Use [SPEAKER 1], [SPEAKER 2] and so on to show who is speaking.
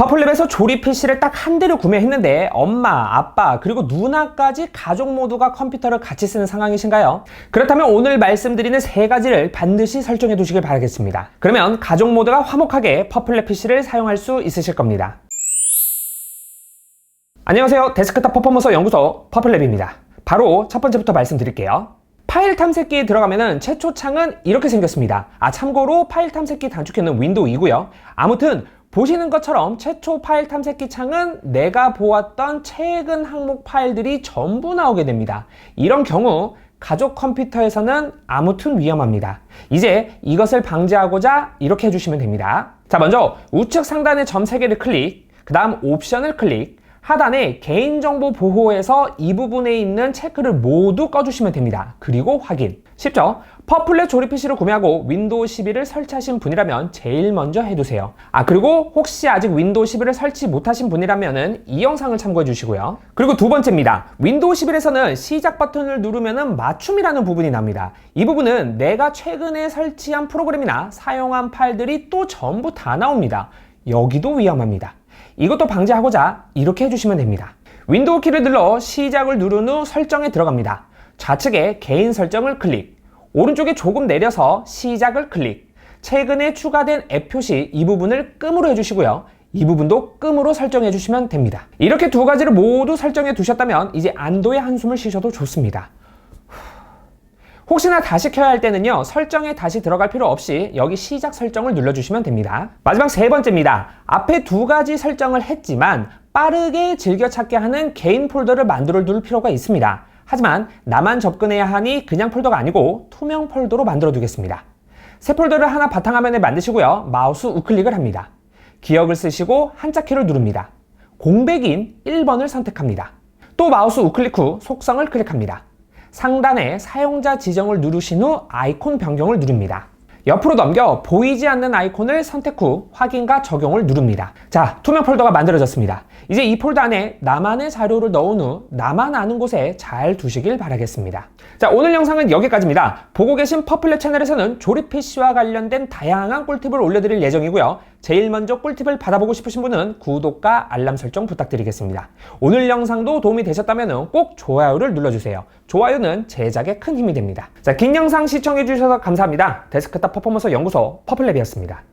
[SPEAKER 1] 퍼플랩에서 조립 PC를 딱 한 대를 구매했는데 엄마, 아빠, 그리고 누나까지 가족 모두가 컴퓨터를 같이 쓰는 상황이신가요? 그렇다면 오늘 말씀드리는 세 가지를 반드시 설정해 두시길 바라겠습니다. 그러면 가족 모두가 화목하게 퍼플랩 PC를 사용할 수 있으실 겁니다. 안녕하세요. 데스크탑 퍼포먼서 연구소 퍼플랩입니다. 바로 첫 번째부터 말씀드릴게요. 파일 탐색기에 들어가면은 최초 창은 이렇게 생겼습니다. 아, 참고로 파일 탐색기 단축키는 윈도우이고요. 아무튼 보시는 것처럼 최초 파일 탐색기 창은 내가 보았던 최근 항목 파일들이 전부 나오게 됩니다. 이런 경우 가족 컴퓨터에서는 아무튼 위험합니다. 이제 이것을 방지하고자 이렇게 해주시면 됩니다. 자, 먼저 우측 상단의 점 3개를 클릭, 그 다음 옵션을 클릭, 하단에 개인정보 보호에서 이 부분에 있는 체크를 모두 꺼주시면 됩니다. 그리고 확인. 쉽죠? 퍼플렛 조립 PC를 구매하고 윈도우 11을 설치하신 분이라면 제일 먼저 해두세요. 아, 그리고 혹시 아직 윈도우 11을 설치 못하신 분이라면 이 영상을 참고해 주시고요. 그리고 두 번째입니다. 윈도우 11에서는 시작 버튼을 누르면 맞춤이라는 부분이 납니다. 이 부분은 내가 최근에 설치한 프로그램이나 사용한 파일들이 또 전부 다 나옵니다. 여기도 위험합니다. 이것도 방지하고자 이렇게 해주시면 됩니다. 윈도우 키를 눌러 시작을 누른 후 설정에 들어갑니다. 좌측에 개인 설정을 클릭, 오른쪽에 조금 내려서 시작을 클릭, 최근에 추가된 앱 표시 이 부분을 끔으로 해주시고요. 이 부분도 끔으로 설정해 주시면 됩니다. 이렇게 두 가지를 모두 설정해 두셨다면 이제 안도의 한숨을 쉬셔도 좋습니다. 혹시나 다시 켜야 할 때는요 설정에 다시 들어갈 필요 없이 여기 시작 설정을 눌러주시면 됩니다. 마지막 세 번째입니다. 앞에 두 가지 설정을 했지만 빠르게 즐겨찾게 하는 개인 폴더를 만들어 둘 필요가 있습니다. 하지만 나만 접근해야 하니 그냥 폴더가 아니고 투명 폴더로 만들어 두겠습니다. 새 폴더를 하나 바탕화면에 만드시고요 마우스 우클릭을 합니다. 기억을 쓰시고 한자 키를 누릅니다. 공백인 1번을 선택합니다. 또 마우스 우클릭 후 속성을 클릭합니다 상단에 사용자 지정을 누르신 후 아이콘 변경을 누릅니다. 옆으로 넘겨 보이지 않는 아이콘을 선택 후 확인과 적용을 누릅니다. 자, 투명 폴더가 만들어졌습니다. 이제 이 폴더 안에 나만의 자료를 넣은 후 나만 아는 곳에 잘 두시길 바라겠습니다. 자, 오늘 영상은 여기까지입니다. 보고 계신 퍼플렛 채널에서는 조립 PC와 관련된 다양한 꿀팁을 올려드릴 예정이고요. 제일 먼저 꿀팁을 받아보고 싶으신 분은 구독과 알람 설정 부탁드리겠습니다. 오늘 영상도 도움이 되셨다면 꼭 좋아요를 눌러주세요. 좋아요는 제작에 큰 힘이 됩니다. 자, 긴 영상 시청해주셔서 감사합니다. 데스크탑 퍼포먼서 연구소 퍼플랩이었습니다.